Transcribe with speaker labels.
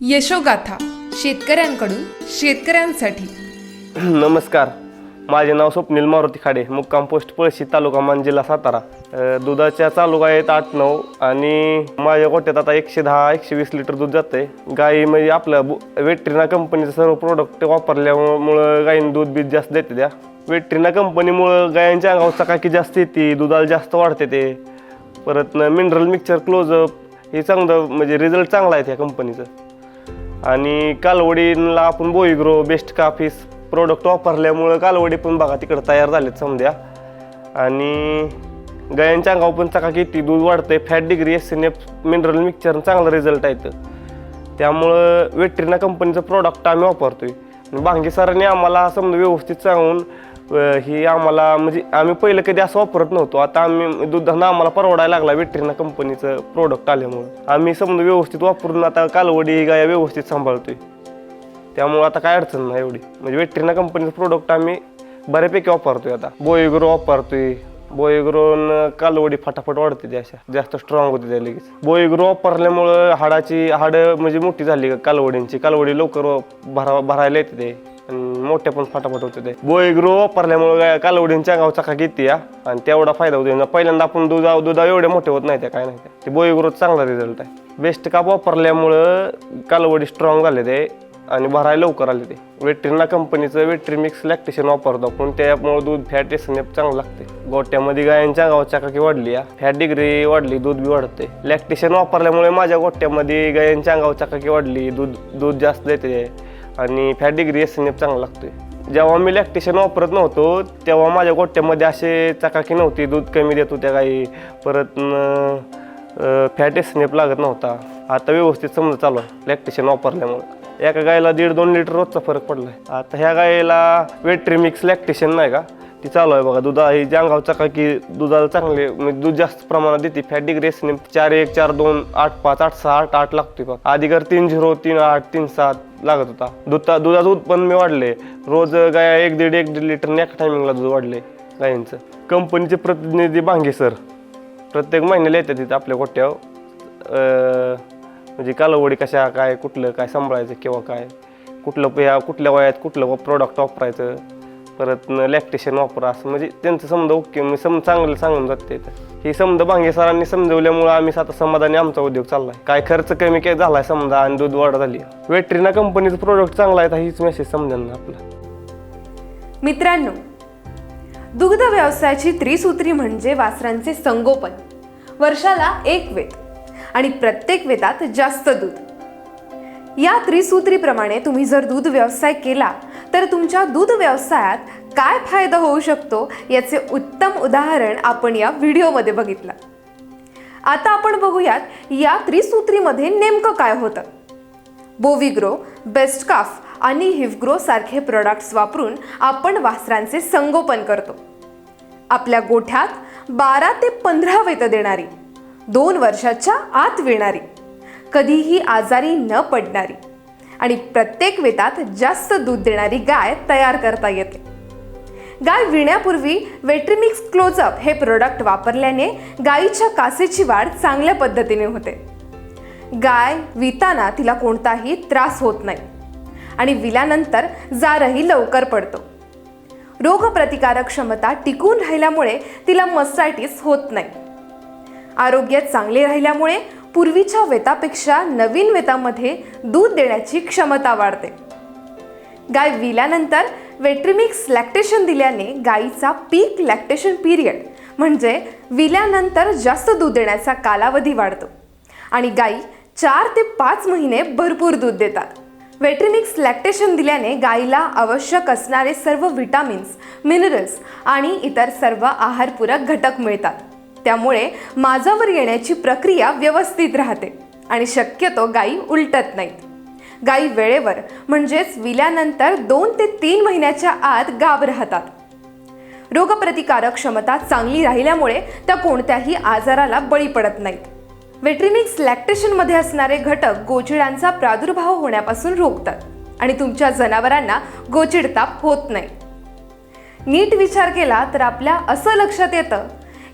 Speaker 1: यशोगाथा शेतकऱ्यांकडून शेतकऱ्यांसाठी.
Speaker 2: नमस्कार. माझे नाव स्वप्नील मारुती खाडे मुक्काम पोस्ट पळशी तालुका मान जिल्हा सातारा. अ, दुधाच्या चालू गाय आहेत आठ नऊ आणि माझ्या गोट्यात आता एकशे दहा एकशे वीस लिटर दूध जातंय. गाई म्हणजे आपलं वेट्रिना कंपनीचं सर्व प्रोडक्ट वापरल्यामुळं गायीनं दूध बीज जास्त देते त्या. वेट्रिना कंपनीमुळं गायांच्या अंगावर चकाकी जास्त येते दुधाला जास्त वाढते ते. परत मिनरल मिक्सर क्लोजअप हे चांगलं म्हणजे रिझल्ट चांगला आहे त्या कंपनीचं. आणि कालवडीला आपण बोईग्रो बेस्ट काफीस प्रोडक्ट वापरल्यामुळं कालवडी पण बघा तिकडं तयार झालेत समध्या आणि गायांच्या अंगावर पण चकाकी किती दूध वाढतंय fat degree S N F mineral mixer चांगला रिझल्ट आहे त्यामुळं वेटरिना कंपनीचं प्रोडक्ट आम्ही वापरतोय. आणि सरांनी आम्हाला समजा व्यवस्थित सांगून ही आम्हाला म्हणजे आम्ही पहिलं कधी असं वापरत नव्हतो. आता आम्ही दुधांना आम्हाला परवडायला लागला वेटरीना कंपनीचं प्रोडक्ट आल्यामुळं. आम्ही समजा व्यवस्थित वापरून आता कालवडी गाया व्यवस्थित सांभाळतोय. त्यामुळं आता काय अडचण नाही एवढी. म्हणजे वेटरीना कंपनीचं प्रोडक्ट आम्ही बऱ्यापैकी वापरतोय आता. बोईग्रो वापरतोय. बोईग्रोन कालवडी फटाफट वाढते त्या अशा. जास्त स्ट्रॉंग होते त्या लगेच. बोईग्रो वापरल्यामुळं हाडाची हाडं म्हणजे मोठी झाली कालवडींची. कालवडी लवकर भरा भरायला येते ते. मोठे पण फटाफट होते ते. बोईग्रो वापरल्यामुळं काय कालवडींच्या अंगावर का येते या आणि तेवढा फायदा होतो पहिल्यांदा आपण दुधा दुधा एवढे मोठे होत नाही ते काय नाही ते बोईग्रो चांगला रिझल्ट आहे. बेस्ट काप वापरल्यामुळं कालवडी स्ट्रॉंग झाले ते आणि भरायला लवकर आले ते. वेट्रिना कंपनीचं वेट्री मिक्स लॅक्टेशन वापरतो पण त्यामुळे दूध फॅट एसनेप चांगलं लागते. गोट्यामध्ये गायांच्या गावच्या काकी वाढली या फॅट डिग्री वाढली दूध बी वाढते. लॅक्टेशन वापरल्यामुळे माझ्या गोट्यामध्ये गायांच्या अंगावर काकी वाढली दूध दूध जास्त देते. आणि फॅट डिग्री एफ चांगला लागतोय. जेव्हा मी लॅक्टेशन वापरत नव्हतो तेव्हा माझ्या गोट्ट्यामध्ये असे चकाकी नव्हती दूध कमी देत होत्या गाई परत न- फॅट स्नेप लागत नव्हता. आता व्यवस्थित समजा चालू आहे लॅक्टेशन वापरल्यामुळे. एका गायला दीड दोन लिटर रोजचा फरक पडला आहे आता ह्या गायला वेट्री मिक्स लॅक्टेशन नाही का? ती चालू आहे बघा. दुधा ही जांगाव चका की दुधाला चांगले म्हणजे दूध जास्त प्रमाणात देते. फॅट डिग्रेसने चार एक चार दोन आठ पाच आठ सहा आठ आठ लागतोय बघा. आधी घर तीन झिरो तीन आठ तीन सात लागत होता. दुधा दुधाचं उत्पन्न मी वाढले. रोज गाया एक दीड एक दीड लिटर एका टायमिंगला दूध वाढले गायींचं. कंपनीचे प्रतिनिधी भांगे सर. प्रत्येक महिन्याला येतात तिथे आपल्या गोट्यावर. म्हणजे कालवडी कशा काय कुठलं काय सांभाळायचं किंवा काय कुठलं ह्या कुठल्या वयात कुठलं प्रोडक्ट वापरायचं. परत लॅक्टेशन वापरा असं म्हणजे त्यांचं समजा ओके मी सम चांगलं सांगून जाते हे ही समजा भांगे सरांनी समजवल्यामुळं आम्ही आता समाधानी आमचा उद्योग चाललाय. काय खर्च कमी काय झालाय समजा आणि दूध वाढ झाली. वेटरीना कंपनीचं प्रोडक्ट चांगला आहे हीच मेसेज समजा ना आपला
Speaker 3: मित्रांनो दुग्ध व्यवसायाची त्रिसूत्री म्हणजे वासरांचे संगोपन. वर्षाला एक वेद आणि प्रत्येक वेतात जास्त दूध. या त्रिसूत्रीप्रमाणे तुम्ही जर दूध व्यवसाय केला तर तुमच्या दूध व्यवसायात काय फायदा होऊ शकतो याचे उत्तम उदाहरण आपण या व्हिडिओमध्ये बघितलं. आता आपण बघूयात या त्रिसूत्रीमध्ये नेमकं काय होतं. बोविग्रो बेस्ट काफ आणि हिवग्रो सारखे प्रोडक्ट्स वापरून आपण वासरांचे संगोपन करतो. आपल्या गोठ्यात बारा ते पंधरा वेत देणारी दोन वर्षाच्या आत विणारी कधीही आजारी न पडणारी. आणि प्रत्येक वेतात जास्त दूध देणारी गाय तयार करता येते. गाय विण्यापूर्वी वेट्रिमिक्स क्लोजअप हे प्रोडक्ट वापरल्याने गायीच्या कासेची वाढ चांगल्या पद्धतीने होते. गाय विताना तिला कोणताही त्रास होत नाही आणि विल्यानंतर जारही लवकर पडतो. रोगप्रतिकारक क्षमता टिकून राहिल्यामुळे तिला मस्टायटिस होत नाही. आरोग्य चांगले राहिल्यामुळे पूर्वीच्या वेतापेक्षा नवीन वेतामध्ये दूध देण्याची क्षमता वाढते. गाय विल्यानंतर वेट्रिमिक्स लॅक्टेशन दिल्याने गायीचा पीक लॅक्टेशन पिरियड म्हणजे विल्यानंतर जास्त दूध देण्याचा कालावधी वाढतो. आणि गायी चार ते पाच महिने भरपूर दूध देतात. वेट्रिमिक्स लॅक्टेशन दिल्याने गायीला आवश्यक असणारे सर्व व्हिटॅमिन्स मिनरल्स आणि इतर सर्व आहारपूरक घटक मिळतात. त्यामुळे माझावर येण्याची प्रक्रिया व्यवस्थित राहते आणि शक्यतो गायी उलटत नाहीत. गायी वेळेवर म्हणजेच विल्यानंतर दोन ते तीन महिन्याच्या आत गाव राहतात. रोगप्रतिकारक क्षमता चांगली राहिल्यामुळे त्या कोणत्याही आजाराला बळी पडत नाहीत. वेट्रिनिक्स लॅक्टेशनमध्ये असणारे घटक गोचिडांचा प्रादुर्भाव होण्यापासून रोखतात आणि तुमच्या जनावरांना गोचिडताप होत नाही. नीट विचार केला तर आपल्या असं लक्षात येतं